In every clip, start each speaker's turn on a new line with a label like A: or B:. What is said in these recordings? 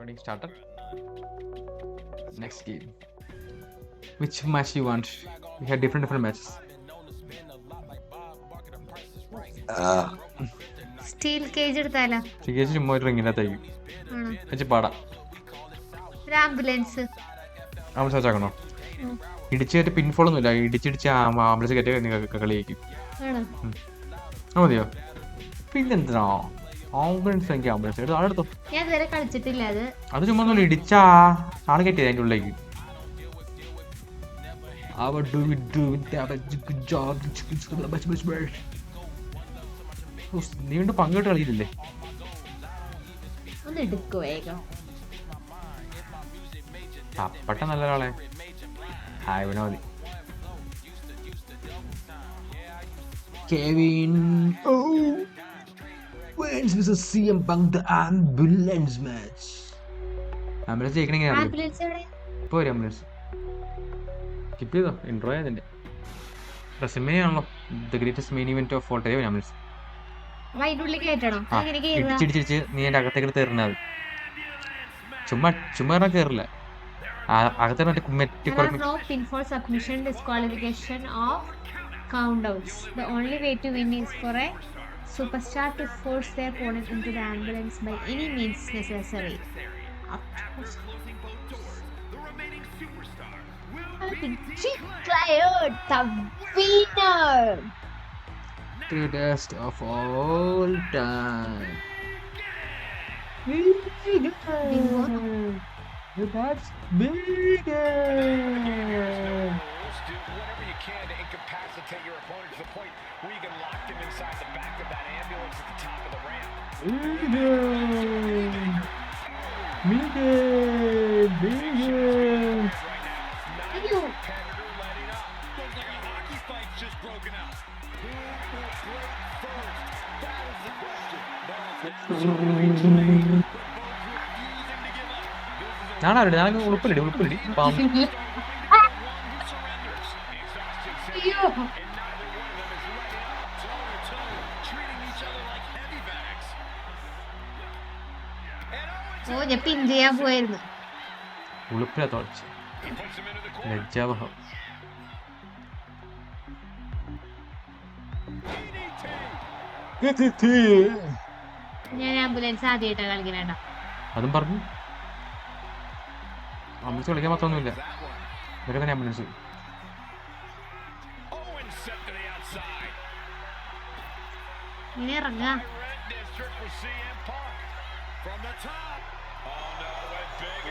A: Recording started. Next game. Which match you want? We had different different matches.
B: Steel cage എടുത്താലോ?
A: ചികിത്സ ചുമ്മാ ഒരു റിങ്ങിനകത്തായിരിക്കും
B: ആണോ
A: വെച്ച് പാടാം.
B: ഒരു ആംബുലൻസ്
A: ആംബുലൻസ് വെച്ചാക്കണോ ഇടിച്ച് കയറ്റി പിൻഫോൾ ഒന്നുമില്ല ഇടിച്ചിടിച്ച് ആംബുലൻസ് കയറ്റി കളിയായിരിക്കും. ആ മതിയോ? പിന്നെന്തിനാ? ആംബുലൻസ് എനിക്ക് ആംബുലൻസ്. എടുത്ത്. ആളെടുത്തോ
B: ഞാൻ ഇതുവരെ കളിച്ചിട്ടില്ല അത്.
A: അത് ചുമ്മാ ഒന്നുമില്ല ഇടിച്ചാ. ആൾ കയറ്റിയത് അതിന്റെ ഉള്ളിലേക്ക്. good job. ഉസ്, നീ കൊണ്ട് പങ്കിട്ട് കളിയില്ലേ?
B: ഒന്ന് എടുക്കോ വേഗം.
A: തപ്പട്ട നല്ല ഒരാളെ hi വിനോദി Kevin. Oh. Wins with C M Punk the ambulance match ambulance ജയിക്കണെങ്കിൽ പോര്
B: ആംബുലൻസ്
A: സ്കിപ്പ് ചെയ്തോ? ഇൻട്രോ ആയതിന്റെ റെസിമേയാണല്ലോ the greatest main event of all time
B: ambulance അതിന്റെ
A: ഇടിച്ചിടിച്ചിടിച്ച് നീ എന്റെ അകത്തേക്ക് തീർന്നാൽ ചുമ്മാ ചുമ്മാ പറഞ്ഞാൽ കയറില്ല അകത്തെ മറ്റേ
B: are no pinfall submission disqualification or countouts. The only way to win is for a superstar to force their opponent into the ambulance by any means necessary. Declared the winner.
A: greatest of all time.
B: Bingo.
A: That's big.
C: Can to incapacitate your opponent to the point where you can lock them inside the back of that ambulance at the top of the ramp.
A: Big. Big.
C: Right now,
B: Thank you.
C: competitor letting treating each other like heavy bags. And Owens
B: ഓ ഞാൻ പിൻ ചെയ്യാൻ പോയിരുന്നു
A: ഉളുപ്പില തോളച്ച്
C: he puts him into the corner.
A: ലജ്ജാവഹം
B: ഞാൻ ambulance ആദ്യമായിട്ടാണ് കളിക്കണേട്ടോ
A: അതും പറഞ്ഞു ambulance കളിക്കാൻ മാത്രമൊന്നുമില്ല ഇവരൊക്കെ ambulance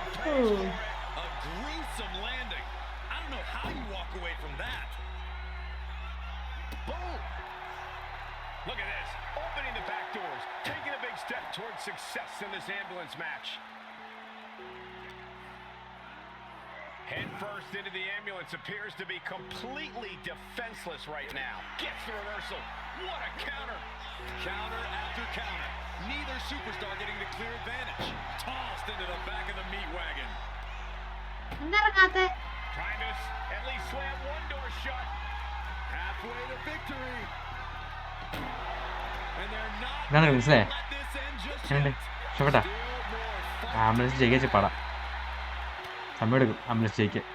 C: Oh, for it. A gruesome landing. I don't know how you walk away from that. Boom. Look at this. Opening the back doors. Taking a big step towards success in this ambulance match. Head first into the ambulance appears to be completely defenseless right now. Gets the reversal. What a counter. Counter after counter. Neither superstar getting the clear advantage. Tossed into the back of the meat wagon.
B: എന്താ ഇറങ്ങാത്തെ
C: Trying to s- at least slam one door shut. Halfway to victory. And they're not
A: ഇതാണ് മനസ്സിലായേ
C: let this end just
A: എങ്ങനെയുണ്ട്
C: yet.
A: ഇഷ്ടപ്പെട്ടാ
C: Still more fight.
A: Ambulance ജയിക്കാൻ പാടാം സമയം എടുക്കും ambulance ജയിക്കാൻ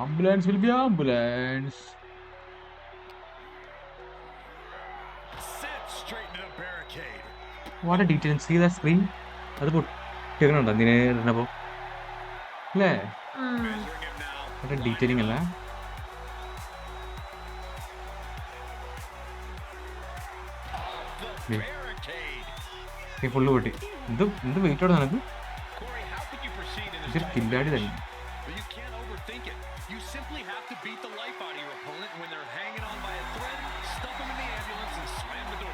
A: ambulance will be ambulance
C: what detail see the
A: screen അത് പൊട്ടിക്കണുണ്ടോ എന്തിനെ ഇടുന്നപ്പോ അല്ലേ. മറ്റേ ഡീറ്റെയിലിംഗ് അല്ല. നീ ഫുള്ള് പൊട്ടി എന്ത് എന്ത് നിനക്ക്
C: proceed in this
A: ഇതൊരു കില്ലാടി തന്നെ.
C: You simply have to beat the life out of your opponent when they're hanging on by a thread, stuff them in the ambulance, and slam the door.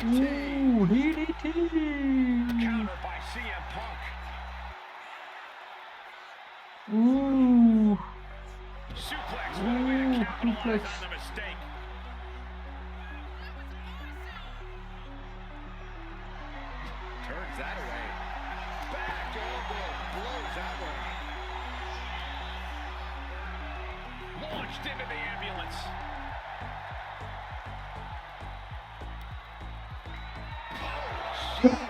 C: Ooh, DDT. By CM Punk.
A: Ooh.
C: Suplex.
A: What a
C: way to capitalize
A: suplex.
C: on the mistake. Turns that away. Back elbow blows that one. Launched into the ambulance.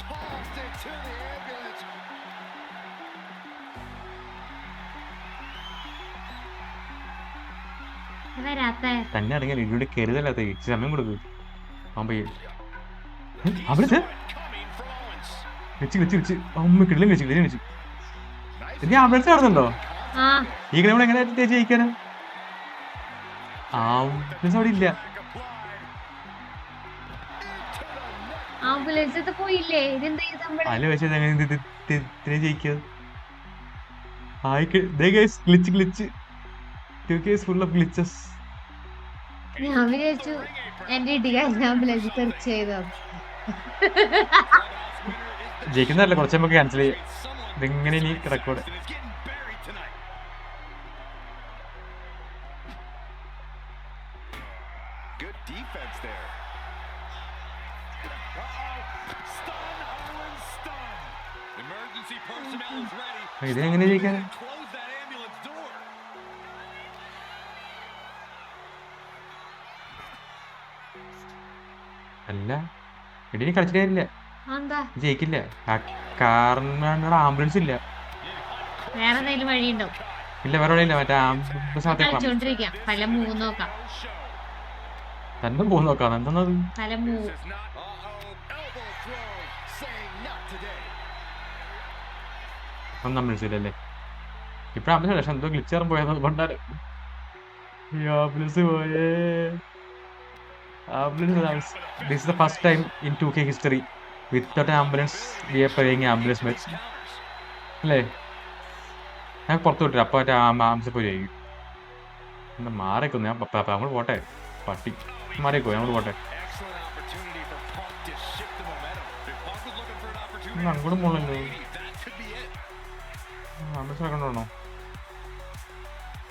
C: Tossed into the ambulance.
A: തന്നെ ഇറങ്ങിയാൽ ഇതിലൂടെ കരുതല്ലാത്ത ഇച്ചിരി സമയം കൊടുക്കും. അവൻ പയ്യെ അവിടുത്തെ
C: Coming from Owens.
A: വെച്ച് വെച്ച് വെച്ച്. അമ്മ കിടലും വെച്ച് കിടലും വെച്ച്. ഇനി ആംബുലൻസ് നടന്നുണ്ടോ
B: ആ.
A: ഈ ഗ്രൗണ്ട് എങ്ങനെ ജയിക്കാനാ? ആംബുലൻസ് അവിടെ ഇല്ല.
B: കുറച്ചു പോയില്ലേ? ഇതെന്താ ഇത്
A: അല്ല പക്ഷേ ജയിക്കുക glitch glitch to case full of glitches
B: ഞാൻ വിചാരിച്ചു എന്റെ ഇടിക്കാൻ ആംബുലൻസ് തെറിച്ച് ചെയ്തോ.
A: ജയിക്കുന്നതല്ല കുറച്ച് നമുക്ക് ക്യാൻസൽ ചെയ്യാം. ഇതെങ്ങനെ ഇനി റെക്കോർഡ് ഇതെങ്ങനെ
C: എങ്ങനെ ജയിക്കാൻ?
A: അല്ല എടി നീ കളിച്ചിട്ട് ജയിക്കില്ല. കാറിനാണ് ആംബുലൻസ് ഇല്ല.
B: വേറെ എന്തെങ്കിലും വഴിയുണ്ടോ?
A: ഇല്ല വേറെ വഴിയില്ല. മറ്റേ ആംബുലൻസ്
B: തന്റെ മൂന്ന് നോക്കാം.
C: മൂന്ന്
A: ഒന്നും ആംബുലൻസ് ഇല്ല അല്ലേ ഇപ്പഴും ആംബുലൻസ് പക്ഷെ എന്തോ ഗ്ലിച്ചറും പോയത് കൊണ്ടാണ് ഈ ആംബുലൻസ് പോയേ. Ambulance this is the first time in two K history without ambulance we are playing ambulance
C: match.
A: അല്ലേ? ഞാൻ പുറത്ത് വിട്ടില്ല. അപ്പോൾ മറ്റേ ആംബുലൻസ് പോയി എന്താ മാറിക്കൊന്നു ഞാൻ അങ്ങോട്ട് പോട്ടെ. പട്ടി. മാറിക്കോ. അങ്ങോട്ട് പോട്ടെ. അങ്ങോട്ടും പോകണല്ലോ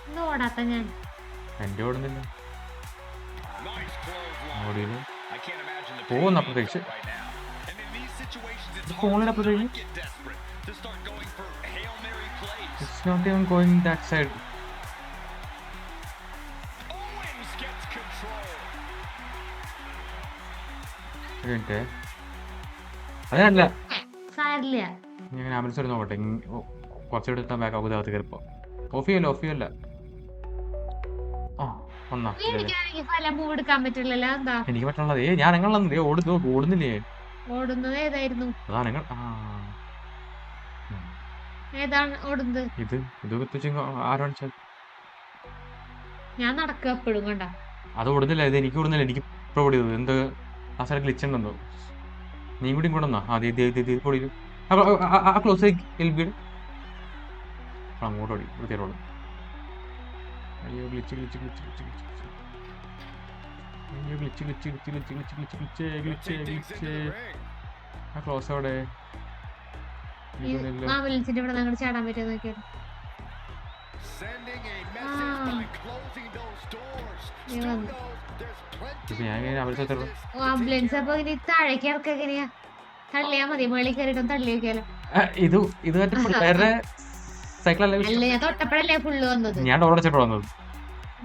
B: അതല്ല ഓടാത്ത ഞാൻ.
A: എന്റെ ഓടുന്നില്ല. ഞാൻ ആംബുലൻസ് നോക്കട്ടെ കുറച്ചുകൂടെ ഇട്ടാൽ ബാക്ക് ആകും അകത്ത് കയറിപ്പോ. ഓഫ് ചെയ്യല്ല ഓഫ് ചെയ്യല്ല ആ ഒന്നാ ഇല്ല, ഇല്ല.
B: എനിക്കാണെങ്കിൽ പല മൂ എടുക്കാൻ പറ്റില്ലല്ലോ എന്താ?
A: എനിക്ക് പറ്റുള്ളത് ഏ ഞാൻ നിങ്ങളെ ഓടുന്നു ഓടുന്നില്ലേ?
B: ഓടുന്നത് ഏതായിരുന്നു?
A: അതാ നിങ്ങൾ ആ.
B: ഏതാണ് ഓടുന്നത്?
A: ഇത് ഇത് കുത്തിച്ച്
B: ഞാൻ നടക്കുക എപ്പോഴും കണ്ട?
A: അത് ഓടുന്നില്ല ഇത് എനിക്ക് ഓടുന്നില്ല എനിക്ക് ഇപ്പോൾ ഓടിയത്. എന്ത് ആ സ്ഥലം ഗ്ലിച്ച് ഉണ്ടെന്നോ നീ കൂടി കൂടെ ആ ഇത് ഇത് ഇത് ഓടി ആ ക്ലോസ് എൽ ബിയുടെ അങ്ങോട്ട് ഓടി വൃത്തിയോട് അയ്യോ glitch glitch glitch glitch glitch അയ്യോ glitch glitch
C: glitch glitch glitch
A: glitch
C: glitch glitch
A: ആ ക്ലോസ് അവിടെ.
B: ആംബുലൻസിന്റെ ഇവിടെ അങ്ങോട്ട് ചാടാൻ പറ്റുമോ നോക്കിയാൽ Ah.
A: ഇത് ഇത് മറ്റേ പിള്ളേരുടെ സൈക്കിൾ
B: അല്ലേ ഫുള്ള് വന്നത്?
A: ഞാൻ ഡോർ അടിച്ചപ്പോഴാണ് വന്നത്.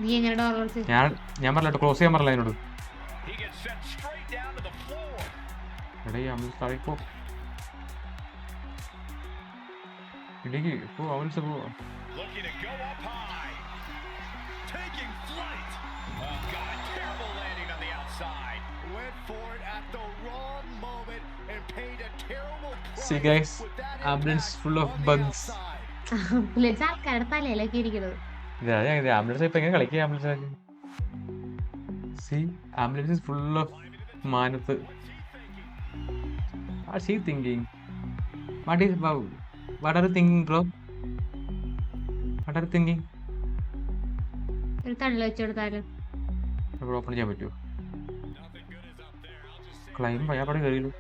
B: നീ എങ്ങനെ ഡോർ അടിച്ചത്
A: ഞാൻ ഞാൻ പറഞ്ഞില്ല ക്ലോസ് ചെയ്യാൻ പറഞ്ഞില്ല
C: എന്നോട്
A: എടേ അമിൽ താഴേക്കോ ഇടയ്ക്ക് പോ അമിൽസ് പോ. See guys, ambulance full of bugs.
B: Ambulance ആൾക്കാരുടെ തലയിലൊക്കെ ഇരിക്കുന്നത്.
C: ഇതാ ഞാൻ ആംബുലൻസ് ഇപ്പൊ എങ്ങനെ കളിക്കുക? Ambulance see ambulance full of മാനത്ത്. Are see thinking what is what are thinking bro what are thinking
B: ഒരു തള്ളു വെച്ച് കൊടുത്താലും.
C: ഇവിടെ ഓപ്പൺ ചെയ്യാൻ പറ്റുമോ? ക്ലൈം പയ്യാപ്പടെ കയറിയല്ലോ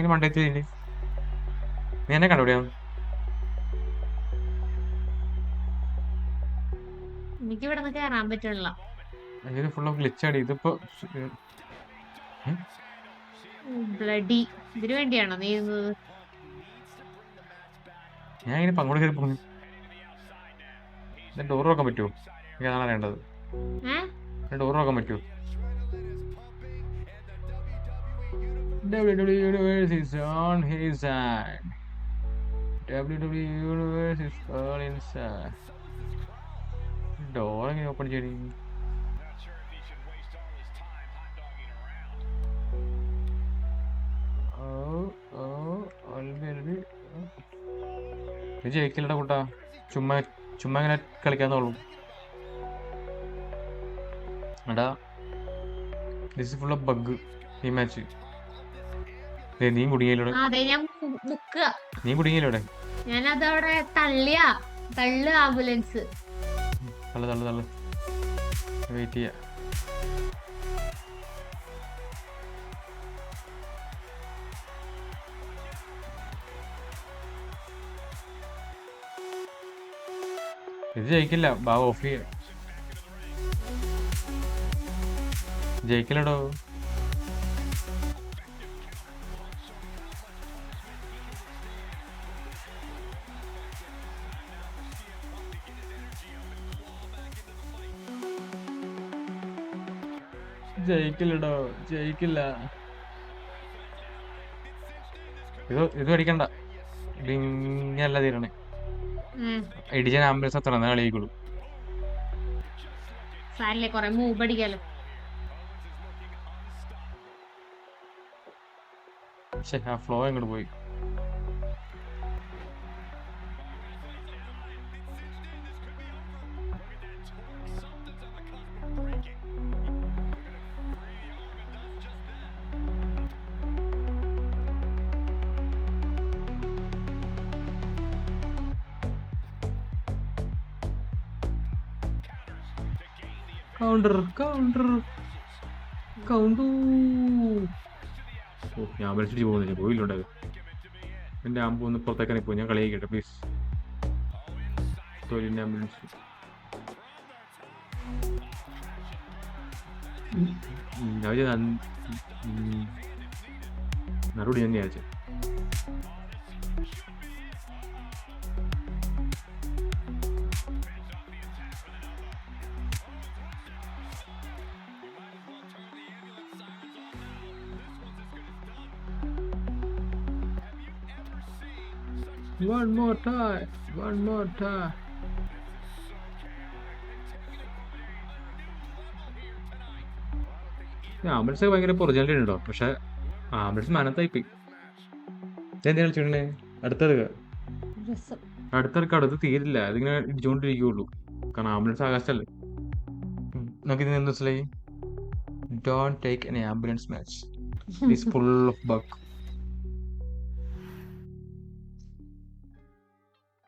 C: ഞാൻ ഇങ്ങനെ മണ്ടത്തില്ലേ നീ എന്നെ കണ്ടുപിടിയാ?
B: എനിക്ക് ഇവിടെ നിന്ന് കയറാൻ
C: ഗ്ലിച്ചാടി ഇതിപ്പോ
B: ബ്ലഡി. ഇതിനു വേണ്ടിയാണോ നീ ഇരുന്നത്
C: ഞാൻ ഇങ്ങനെ പങ്കോട് കയറി പോകുന്നു. ഡോർ നോക്കാൻ പറ്റുമോ? അതാണ് അറിയേണ്ടത്. ഡോർ നോക്കാൻ പറ്റുമോ? WWE Universe is on his side. WWE Universe is all inside. Door എങ്ങനെ open, Jerry.
A: Oh, sure if he should waste all his time hot dogging around.
C: Oh oh already ഇത് ജയിക്കില്ലടാ കൂട്ടാ ചുമ്മാ ചുമ്മാ ഇങ്ങനെ കളിക്കാന്നുള്ളൂ എടാ ദിസ് ഫുൾ ഓഫ് ബഗ് ഈ മാച്ച് നീ
B: കുടുങ്ങിയിലൂടെ അതെ ഞാൻ മുക്കുക
C: നീ കുടുങ്ങിയിലൂടെ
B: ഞാൻ അതവിടെ തള്ളിയ. തള്ളു ആംബുലൻസ്.
C: തള്ളു തള്ളു തള്ളു. വെയിറ്റ് ചെയ്യാ. ഇത് ജയിക്കില്ല. ബാ ഓഫ് ചെയ്യാം. ജയിക്കില്ലടോ. ജയിക്കില്ലടോ ജയിക്കില്ല. ഇത് ഇത് അടിക്കണ്ട ഇത് ഇങ്ങനല്ല തീരണേ. ഇടിച്ചാൽ ആംബുലൻസ് അത്ര എന്നാ കളിക്കുള്ളൂ
B: സാരില്ലേ കൊറേ മൂവ് അടിക്കാലോ.
C: ആ ഫ്ലോ എങ്ങോട്ട് പോയി. കൗണ്ടർ കൗണ്ടർ കൗണ്ടു ഓ ഞാൻ വലിച്ചിട്ട് പോകുന്നില്ല. പോയില്ലുണ്ടായത് എന്റെ ആമ്പ് ഒന്ന് പുറത്തേക്കാനെ പോയി ഞാൻ കളിയാക്കട്ടെ പ്ലീസ് തൊഴിലിന്റെ ആംബുലൻസ് ഞാൻ. നറുപടി ഞാൻ One more time, one more time. Ambulance ഒക്കെ ഭയങ്കര ഒറിജിനാലിറ്റി ഉണ്ടോ പക്ഷെ ആംബുലൻസ് മനത്തായിപ്പി എന്തിനാ കളിച്ചിട്ടുണ്ടേ അടുത്തെടുക്ക. അടുത്തെടുക്ക അടുത്ത് തീരില്ല. അതിങ്ങനെ ഇടിച്ചുകൊണ്ടിരിക്കുകയുള്ളൂ കാരണം ആംബുലൻസ് ആകാശല്ലേ ഉം. നമുക്ക് ഇതിന് എന്ത് മനസ്സിലായി? Don't take an ambulance match is full of bug